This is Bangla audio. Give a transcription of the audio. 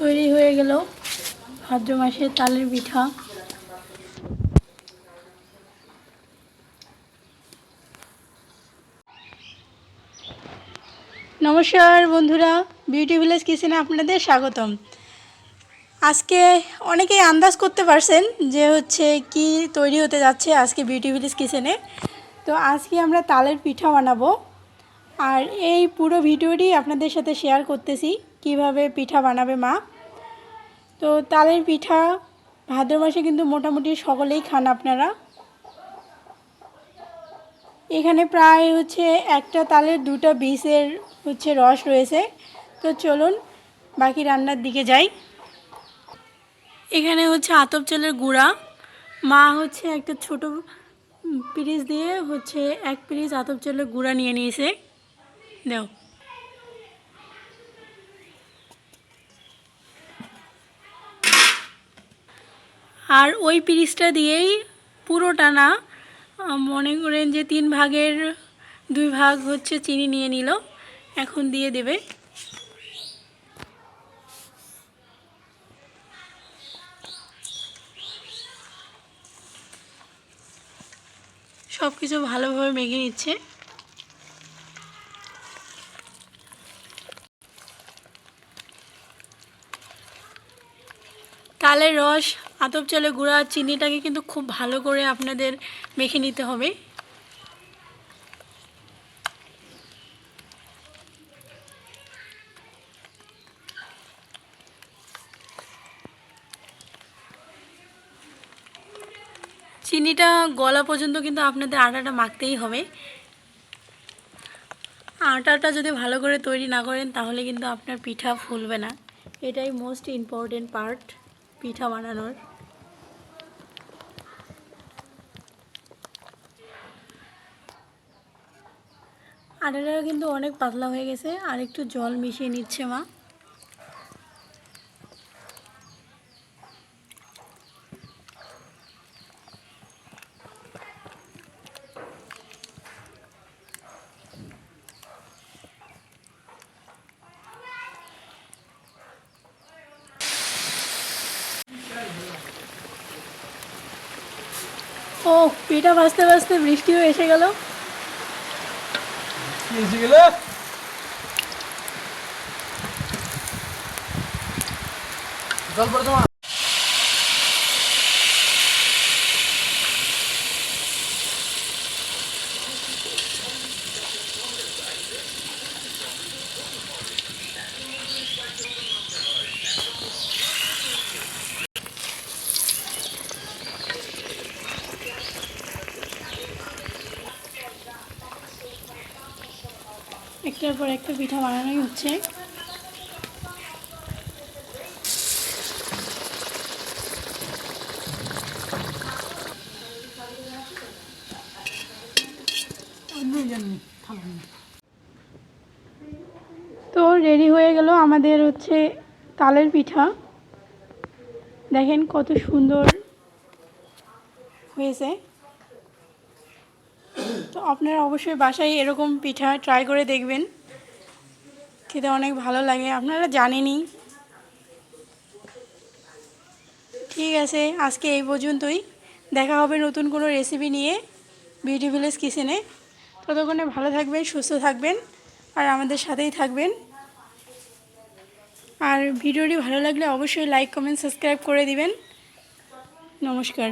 তৈরি হয়ে গেল ভাদ্র মাসের তালের পিঠা। নমস্কার বন্ধুরা বিউটি ভিলেজ কিচেনে আপনাদের স্বাগতম। আজকে অনেকেই আন্দাজ করতে পারছেন যে হচ্ছে কি তৈরি হতে যাচ্ছে আজকে বিউটি ভিলেজ কিচেনে তো আজকে আমরা তালের পিঠা বানাবো। আর এই পুরো ভিডিওটি আপনাদের সাথে শেয়ার করতেছি, কীভাবে পিঠা বানাবে মা। তো তালের পিঠা, ভাদ্র মাসে কিন্তু মোটামুটি সকলেই খান আপনারা। এখানে প্রায় হচ্ছে একটা তালের দুটো বীজের হচ্ছে রস রয়েছে। তো চলুন বাকি রান্নার দিকে যাই। এখানে হচ্ছে আতপ চালের গুঁড়া। মা হচ্ছে একটা ছোট পিরিচ দিয়ে হচ্ছে এক পিরিচ আতপ চালের গুঁড়া নিয়ে নিয়েছে। দাও। আর ওই পিরিচটা দিয়েই পুরোটা না মনে করেন যে তিন ভাগের দুই ভাগ হচ্ছে চিনি নিয়ে নিল, এখন দিয়ে দেবে। সব কিছু ভালোভাবে মেখে নিচ্ছে। তালের রস আতপ চালে গুঁড়া চিনিটাকে কিন্তু খুব ভালো করে আপনাদের মেখে নিতে হবে। চিনিটা গলা পর্যন্ত কিন্তু আপনাদের আটাটা মাখতেই হবে। আটাটা যদি ভালো করে তৈরি না করেন তাহলে কিন্তু আপনার পিঠা ফুলবে না। এটাই মোস্ট ইম্পর্টেন্ট পার্ট পিঠা বানানোর। আটাটা কিন্তু অনেক পাতলা হয়ে গেছে আর একটু জল মিশিয়ে নিচ্ছে মা। ও পিঠা ভাজতে ভাজতে বৃষ্টিও এসে গেল। এসে গেল। জল পড়ে তোমার? একটার পর একটা পিঠা বানানোই হচ্ছে। তো রেডি হয়ে গেল আমাদের হচ্ছে তালের পিঠা। দেখেন কত সুন্দর হয়েছে। তো আপনারা অবশ্যই বাসায় এরকম পিঠা ট্রাই করে দেখবেন। খেতে অনেক ভালো লাগে, আপনারা জানেনই। ঠিক আছে, আজকে এই পর্যন্তই। দেখা হবে নতুন কোনো রেসিপি নিয়ে বিউটি ভিলেজ কিচেনে ততক্ষণে ভালো থাকবেন, সুস্থ থাকবেন, আর আমাদের সাথেই থাকবেন। আর ভিডিওটি ভালো লাগলে অবশ্যই লাইক কমেন্ট সাবস্ক্রাইব করে দিবেন। নমস্কার।